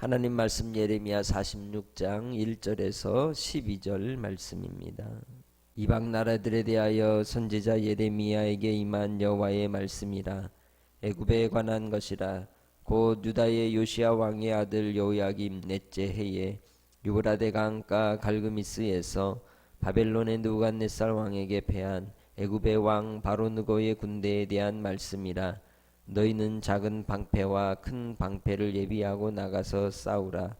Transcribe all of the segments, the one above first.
하나님 말씀 예레미야 46장 1절에서 12절 말씀입니다. 이방 나라들에 대하여 선지자 예레미야에게 임한 여호와의 말씀이라. 애굽에 관한 것이라. 곧 유다의 요시야 왕의 아들 요야김 넷째 해에 유브라데 강가 갈그미스에서 바벨론의 느부갓네살 왕에게 패한 애굽의 왕 바로느고의 군대에 대한 말씀이라 너희는 작은 방패와 큰 방패를 예비하고 나가서 싸우라.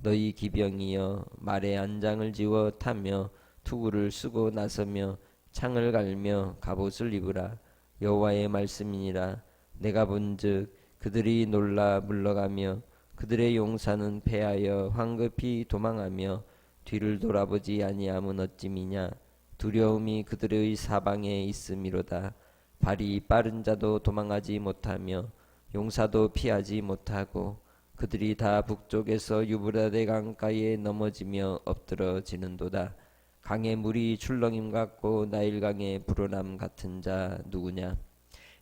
너희 기병이여 말에 안장을 지워 타며 투구를 쓰고 나서며 창을 갈며 갑옷을 입으라. 여호와의 말씀이니라. 내가 본즉 그들이 놀라 물러가며 그들의 용사는 패하여 황급히 도망하며 뒤를 돌아보지 아니함은 어찌미냐? 두려움이 그들의 사방에 있음이로다 발이 빠른 자도 도망하지 못하며 용사도 피하지 못하고 그들이 다 북쪽에서 유브라데 강가에 넘어지며 엎드러지는도다. 강의 물이 출렁임 같고 나일강의 불어남 같은 자 누구냐?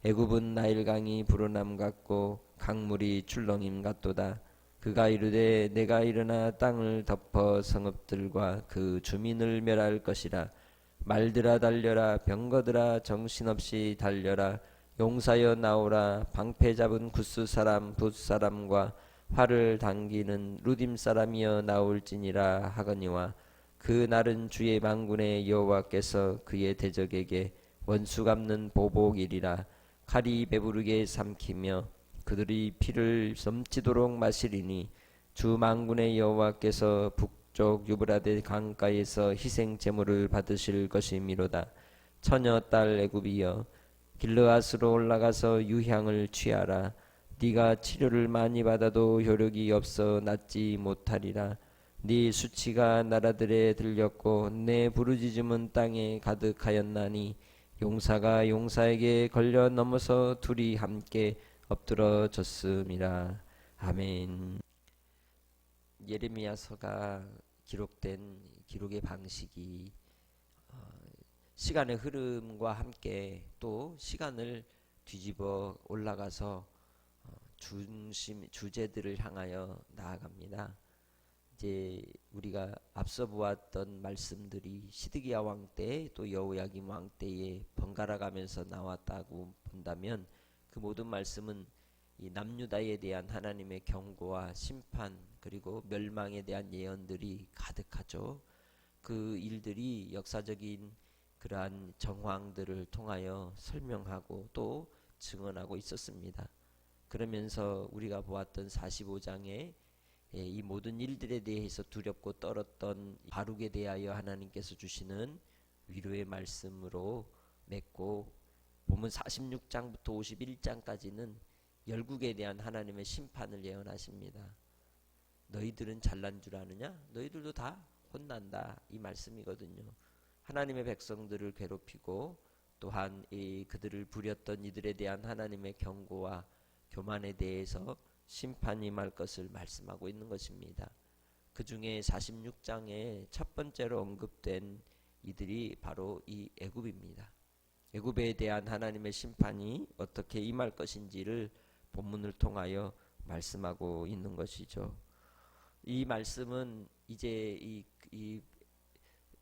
애굽은 나일강이 불어남 같고 강물이 출렁임 같도다. 그가 이르되 내가 일어나 땅을 덮어 성읍들과 그 주민을 멸할 것이라 말들아 달려라 병거들아 정신없이 달려라. 용사여 나오라 방패 잡은 구스 사람 붓 사람과 활을 당기는 루딤 사람이여 나올지니라 하거니와 그 날은 주의 망군의 여호와께서 그의 대적에게 원수 갚는 보복이리라. 칼이 배부르게 삼키며 그들이 피를 넘치도록 마시리니 주 망군의 여호와께서 북 쪽 유브라데 강가에서 희생 제물을 받으실 것이미로다. 처녀 딸 애굽이여 길르앗으로 올라가서 유향을 취하라. 네가 치료를 많이 받아도 효력이 없어 낫지 못하리라. 네 수치가 나라들에 들렸고 내 부르짖음은 땅에 가득하였나니 용사가 용사에게 걸려 넘어서 둘이 함께 엎드러졌음이라. 아멘. 예레미야서가 기록된 기록의 방식이 어, 시간의 흐름과 함께 또 시간을 뒤집어 올라가서 어, 중심 주제들을 향하여 나아갑니다. 이제 우리가 앞서 보았던 말씀들이 시드기야 왕 때 또 여호야김 왕 때에 번갈아 가면서 나왔다고 본다면 그 모든 말씀은 이 남유다에 대한 하나님의 경고와 심판 그리고 멸망에 대한 예언들이 가득하죠. 그 일들이 역사적인 그러한 정황들을 통하여 설명하고 또 증언하고 있었습니다. 그러면서 우리가 보았던 45장에 예, 이 모든 일들에 대해서 두렵고 떨었던 바룩에 대하여 하나님께서 주시는 위로의 말씀으로 맺고 보면 46장부터 51장까지는 열국에 대한 하나님의 심판을 예언하십니다. 너희들은 잘난 줄 아느냐? 너희들도 다 혼난다. 이 말씀이거든요. 하나님의 백성들을 괴롭히고 또한 이 그들을 부렸던 이들에 대한 하나님의 경고와 교만에 대해서 심판이 말 것을 말씀하고 있는 것입니다. 그 중에 46장에 첫 번째로 언급된 이들이 바로 이 애굽입니다. 애굽에 대한 하나님의 심판이 어떻게 임할 것인지를 본문을 통하여 말씀하고 있는 것이죠. 이 말씀은 이제 이, 이,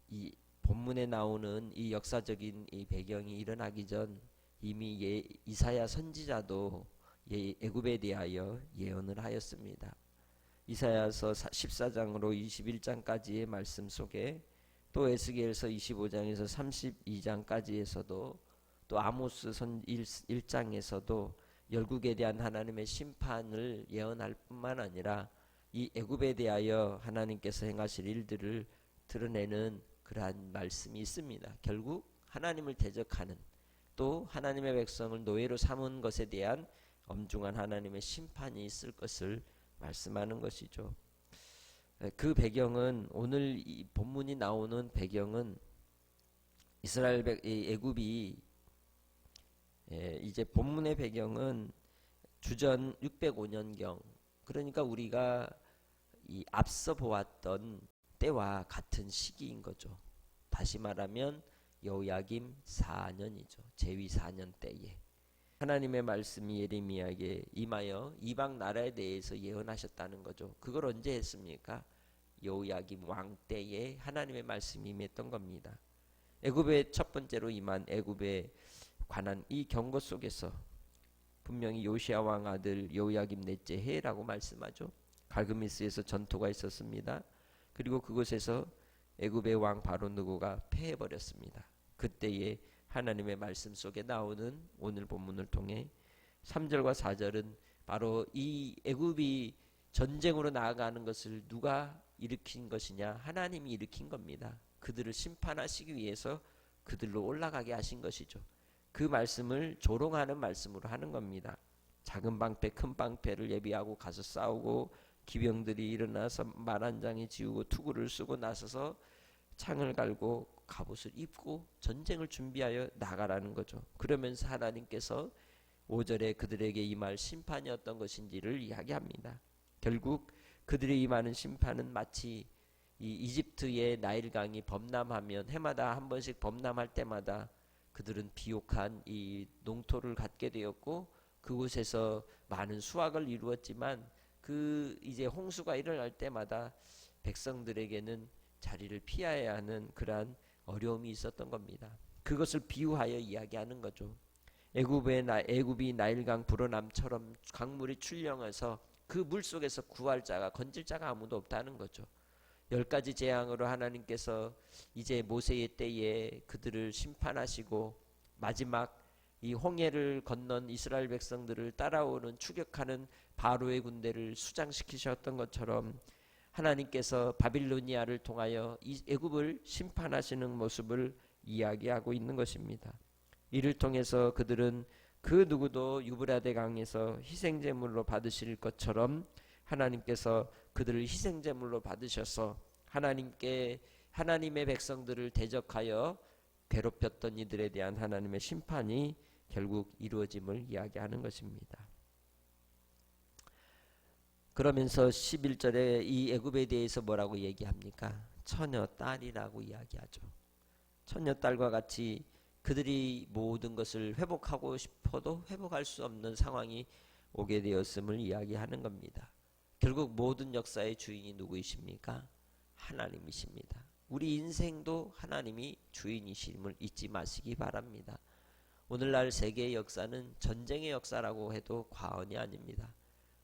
이 본문에 나오는 이 역사적인 이 배경이 일어나기 전 이미 예, 이사야 선지자도 예, 애굽에 대하여 예언을 하였습니다. 이사야서 14장으로 21장까지의 말씀 속에 또 에스겔서 25장에서 32장까지에서도 또 아모스 선 1, 장에서도 열국에 대한 하나님의 심판을 예언할 뿐만 아니라 이 애굽에 대하여 하나님께서 행하실 일들을 드러내는 그러한 말씀이 있습니다. 결국 하나님을 대적하는 또 하나님의 백성을 노예로 삼은 것에 대한 엄중한 하나님의 심판이 있을 것을 말씀하는 것이죠. 그 배경은 오늘 이 본문이 나오는 배경은 이스라엘 애굽이 이제 본문의 배경은 주전 605년경 그러니까 우리가 이 앞서 보았던 때와 같은 시기인 거죠. 다시 말하면 여호야김 4년이죠. 제위 4년 때에. 하나님의 말씀이 예레미야에게 임하여 이방 나라에 대해서 예언하셨다는 거죠. 그걸 언제 했습니까? 여호야김 왕 때에 하나님의 말씀이 임했던 겁니다. 애굽의 첫 번째로 임한 애굽에 관한 이 경고 속에서 분명히 요시아 왕 아들 여호야김 넷째 해라고 말씀하죠. 갈그미스에서 전투가 있었습니다. 그리고 그곳에서 애굽의 왕 바로 누구가 패해 버렸습니다. 그때에 하나님의 말씀 속에 나오는 오늘 본문을 통해 3절과 4절은 바로 이 애굽이 전쟁으로 나아가는 것을 누가 일으킨 것이냐? 하나님이 일으킨 겁니다. 그들을 심판하시기 위해서 그들로 올라가게 하신 것이죠. 그 말씀을 조롱하는 말씀으로 하는 겁니다. 작은 방패, 큰 방패를 예비하고 가서 싸우고 기병들이 일어나서 말 한 장에 지우고 투구를 쓰고 나서서 창을 갈고 갑옷을 입고 전쟁을 준비하여 나가라는 거죠. 그러면서 하나님께서 5절에 그들에게 임할 심판이 어떤 것인지를 이야기합니다. 결국 그들이 임하는 심판은 마치 이 이집트의 나일강이 범람하면 해마다 한 번씩 범람할 때마다 그들은 비옥한 이 농토를 갖게 되었고 그곳에서 많은 수확을 이루었지만 그 이제 홍수가 일어날 때마다 백성들에게는 자리를 피해야 하는 그러한 어려움이 있었던 겁니다. 그것을 비유하여 이야기하는 거죠. 애굽의 나 애굽이 나일강 불어남처럼 강물이 출렁해서 그 물 속에서 구할 자가 건질 자가 아무도 없다는 거죠. 열 가지 재앙으로 하나님께서 이제 모세의 때에 그들을 심판하시고 마지막 이 홍해를 건넌 이스라엘 백성들을 따라오는 추격하는 바로의 군대를 수장시키셨던 것처럼 하나님께서 바빌로니아를 통하여 이 애굽을 심판하시는 모습을 이야기하고 있는 것입니다. 이를 통해서 그들은 그 누구도 유브라데 강에서 희생 제물로 받으실 것처럼 하나님께서 그들을 희생 제물로 받으셔서 하나님께 하나님의 백성들을 대적하여 괴롭혔던 이들에 대한 하나님의 심판이 결국 이루어짐을 이야기하는 것입니다. 그러면서 11절에 이 애굽에 대해서 뭐라고 얘기합니까? 처녀 딸이라고 이야기하죠. 처녀 딸과 같이 그들이 모든 것을 회복하고 싶어도 회복할 수 없는 상황이 오게 되었음을 이야기하는 겁니다. 결국 모든 역사의 주인이 누구이십니까? 하나님이십니다. 우리 인생도 하나님이 주인이심을 잊지 마시기 바랍니다. 오늘날 세계의 역사는 전쟁의 역사라고 해도 과언이 아닙니다.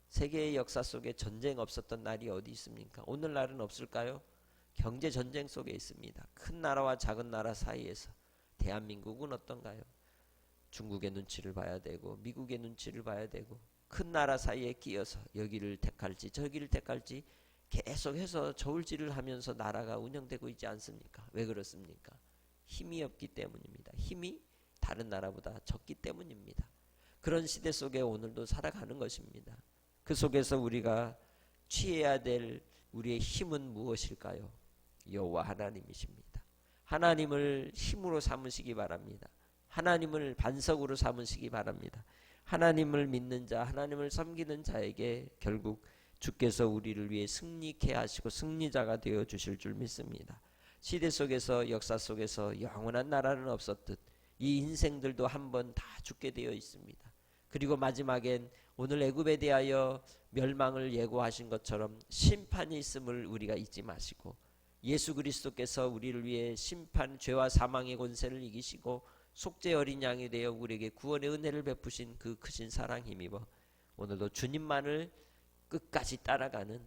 세계의 역사 속에 전쟁 없었던 날이 어디 있습니까? 오늘날은 없을까요? 경제 전쟁 속에 있습니다. 큰 나라와 작은 나라 사이에서 대한민국은 어떤가요? 중국의 눈치를 봐야 되고 미국의 눈치를 봐야 되고 큰 나라 사이에 끼어서 여기를 택할지 저기를 택할지 계속해서 저울질을 하면서 나라가 운영되고 있지 않습니까? 왜 그렇습니까? 힘이 없기 때문입니다. 힘이 다른 나라보다 적기 때문입니다. 그런 시대 속에 오늘도 살아가는 것입니다. 그 속에서 우리가 취해야 될 우리의 힘은 무엇일까요? 여호와 하나님이십니다. 하나님을 힘으로 삼으시기 바랍니다. 하나님을 반석으로 삼으시기 바랍니다. 하나님을 믿는 자, 하나님을 섬기는 자에게 결국 주께서 우리를 위해 승리케 하시고 승리자가 되어 주실 줄 믿습니다. 시대 속에서 역사 속에서 영원한 나라는 없었듯 이 인생들도 한번 다 죽게 되어 있습니다. 그리고 마지막엔 오늘 애굽에 대하여 멸망을 예고하신 것처럼 심판이 있음을 우리가 잊지 마시고 예수 그리스도께서 우리를 위해 심판 죄와 사망의 권세를 이기시고 속죄 어린 양이 되어 우리에게 구원의 은혜를 베푸신 그 크신 사랑 힘입어 오늘도 주님만을 끝까지 따라가는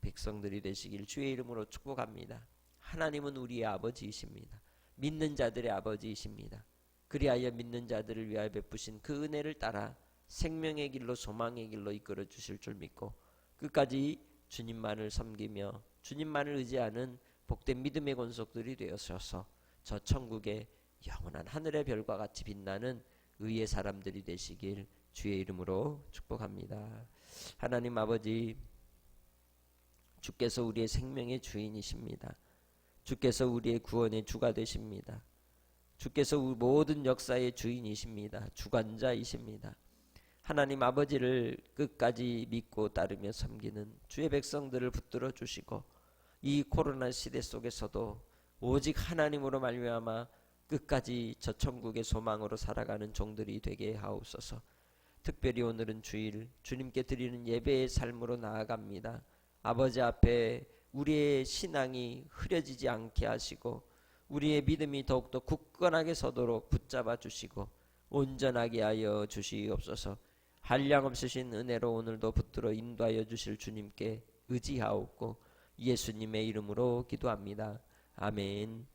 백성들이 되시길 주의 이름으로 축복합니다. 하나님은 우리의 아버지이십니다. 믿는 자들의 아버지이십니다. 그리하여 믿는 자들을 위하여 베푸신 그 은혜를 따라 생명의 길로 소망의 길로 이끌어 주실 줄 믿고 끝까지 주님만을 섬기며 주님만을 의지하는 복된 믿음의 권속들이 되어서 저 천국의 영원한 하늘의 별과 같이 빛나는 의의 사람들이 되시길 주의 이름으로 축복합니다. 하나님 아버지 주께서 우리의 생명의 주인이십니다. 주께서 우리의 구원의 주가 되십니다. 주께서 모든 역사의 주인이십니다. 주관자이십니다. 하나님 아버지를 끝까지 믿고 따르며 섬기는 주의 백성들을 붙들어 주시고 이 코로나 시대 속에서도 오직 하나님으로 말미암아 끝까지 저 천국의 소망으로 살아가는 종들이 되게 하옵소서. 특별히 오늘은 주일 주님께 드리는 예배의 삶으로 나아갑니다. 아버지 앞에 우리의 신앙이 흐려지지 않게 하시고 우리의 믿음이 더욱더 굳건하게 서도록 붙잡아 주시고 온전하게 하여 주시옵소서. 한량 없으신 은혜로 오늘도 붙들어 인도하여 주실 주님께 의지하옵고 예수님의 이름으로 기도합니다. 아멘.